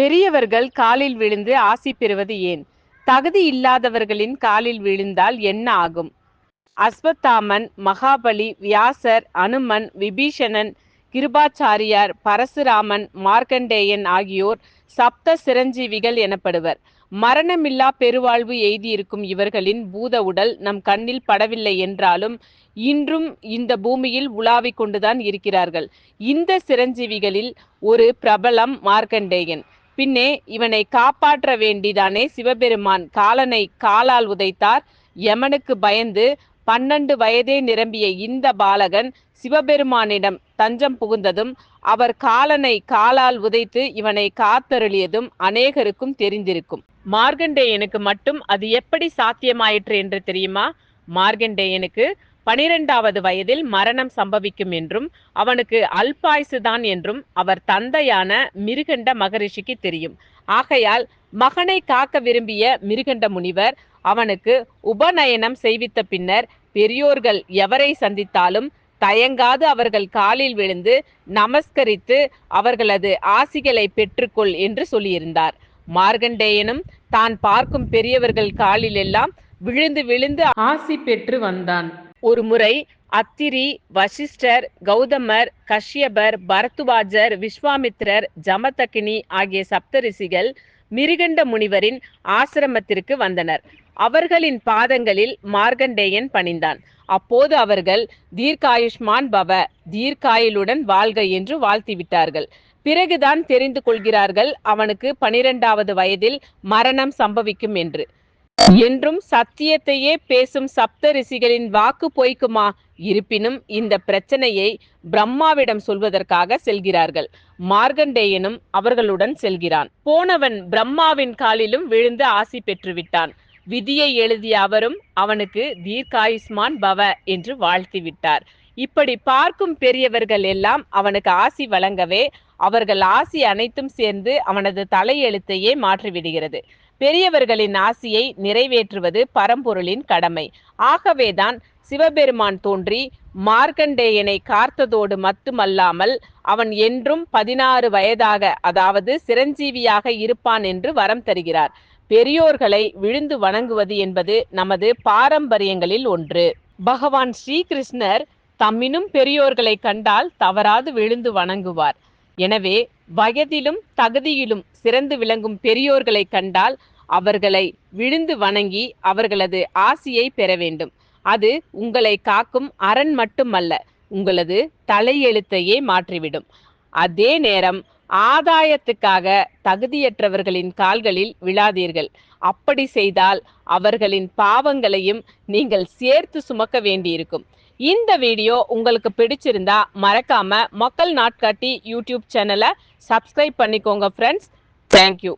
பெரியவர்கள் காலில் விழுந்து ஆசி பெறுவது ஏன்? தகுதி இல்லாதவர்களின் காலில் விழுந்தால் என்ன ஆகும்? அஸ்வத்தாமன் மகாபலி வியாசர் அனுமன் விபீஷணன் கிருபாச்சாரியார் பரசுராமன் மார்க்கண்டேயன் ஆகியோர் சப்த சிரஞ்சீவிகள் எனப்படுவர். மரணமில்லா பெருவாழ்வு எய்தியிருக்கும் இவர்களின் பூத உடல் நம் கண்ணில் படவில்லை என்றாலும் இன்றும் இந்த பூமியில் உலாவிக் கொண்டுதான் இருக்கிறார்கள். இந்த சிரஞ்சீவிகளில் ஒரு பிரபலம் மார்க்கண்டேயன். பின்னே இவனை காப்பாற்ற வேண்டிதானே சிவபெருமான். காலனை காலால் உதைத்தார். யமனுக்கு பயந்து பன்னெண்டு வயதே நிரம்பிய இந்த பாலகன் சிவபெருமானிடம் தஞ்சம் புகுந்ததும் அவர் காலனை காலால் உதைத்து இவனை காத்தருளியதும் அநேகருக்கும் தெரிந்திருக்கும். மார்கண்டேயனுக்கு மட்டும் அது எப்படி சாத்தியமாயிற்று என்று தெரியுமா? மார்கண்டேயனுக்கு பனிரெண்டாவது வயதில் மரணம் சம்பவிக்கும் என்றும் அவனுக்கு அல்பாயுசுதான் என்றும் அவர் தந்தையான மிருகண்ட மகரிஷிக்கு தெரியும். ஆகையால் மகனை காக்க விரும்பிய மிருகண்ட முனிவர் அவனுக்கு உபநயனம் செய்வித்த பின்னர் பெரியோர்கள் எவரை சந்தித்தாலும் தயங்காது அவர்கள் காலில் விழுந்து நமஸ்கரித்து அவர்களது ஆசிகளை பெற்றுக்கொள் என்று சொல்லியிருந்தார். மார்கண்டேயனும் தான் பார்க்கும் பெரியவர்கள் காலில் எல்லாம் விழுந்து விழுந்து ஆசி பெற்று வந்தான். ஒரு முறை அத்திரி வசிஷ்டர் கௌதமர் கஷ்யபர் பரத்வாஜர் விஸ்வாமித்திரர் ஜமதக்கினி ஆகிய சப்தரிஷிகள் மிருகண்ட முனிவரின் ஆசிரமத்திற்கு வந்தனர். அவர்களின் பாதங்களில் மார்கண்டேயன் பணிந்தான். அப்போது அவர்கள் தீர்க்காயுஷ்மான் பவ தீர்க்காயுளுடன் வாழ்க என்று வாழ்த்திவிட்டார்கள். பிறகுதான் தெரிந்து கொள்கிறார்கள் அவனுக்கு பனிரெண்டாவது வயதில் மரணம் சம்பவிக்கும் என்று. என்றும் சத்தியத்தையே பேசும் சப்த ரிஷிகளின் வாக்கு பொய்க்குமா? இருப்பினும் இந்த பிரச்சனையை பிரம்மாவிடம் சொல்வதற்காக செல்கிறார்கள். மார்கண்டேயனும் அவர்களுடன் செல்கிறான். போனவன் பிரம்மாவின் காலிலும் விழுந்து ஆசி பெற்றுவிட்டான். விதியை எழுதிய அவரும் அவனுக்கு தீர்க்காயுஷ்மான் பவ என்று வாழ்த்தி விட்டார் இப்படி பார்க்கும் பெரியவர்கள் எல்லாம் அவனுக்கு ஆசி வழங்கவே அவர்கள் ஆசி அனைத்தும் சேர்ந்து அவனது தலையெழுத்தையே மாற்றிவிடுகிறது. பெரியவர்களின் ஆசியை நிறைவேற்றுவது பரம்பொருளின் கடமை. ஆகவேதான் சிவபெருமான் தோன்றி மார்க்கண்டேயனை காத்ததோடு மட்டுமல்லாமல் அவன் என்றும் பதினாறு வயதாக அதாவது சிரஞ்சீவியாக இருப்பான் என்று வரம் தருகிறார். பெரியோர்களை விழுந்து வணங்குவது என்பது நமது பாரம்பரியங்களில் ஒன்று. பகவான் ஸ்ரீகிருஷ்ணர் தம்மினும் பெரியோர்களை கண்டால் தவறாது விழுந்து வணங்குவார். எனவே வயதிலும் தகுதியிலும் சிறந்து விளங்கும் பெரியோர்களை கண்டால் அவர்களை விழுந்து வணங்கி அவர்களது ஆசியை பெற வேண்டும். அது உங்களை காக்கும் அரண் மட்டுமல்ல உங்களது தலையெழுத்தையே மாற்றிவிடும். அதே நேரம் ஆதாயத்துக்காக தகுதியற்றவர்களின் கால்களில் விழாதீர்கள். அப்படி செய்தால் அவர்களின் பாவங்களையும் நீங்கள் சேர்த்து சுமக்க வேண்டியிருக்கும். இந்த வீடியோ உங்களுக்கு பிடிச்சிருந்தா மறக்காம மக்கள் நாட்காட்டி யூடியூப் சேனலை சப்ஸ்கிரைப் பண்ணிக்கோங்க ஃப்ரெண்ட்ஸ் தேங்க்யூ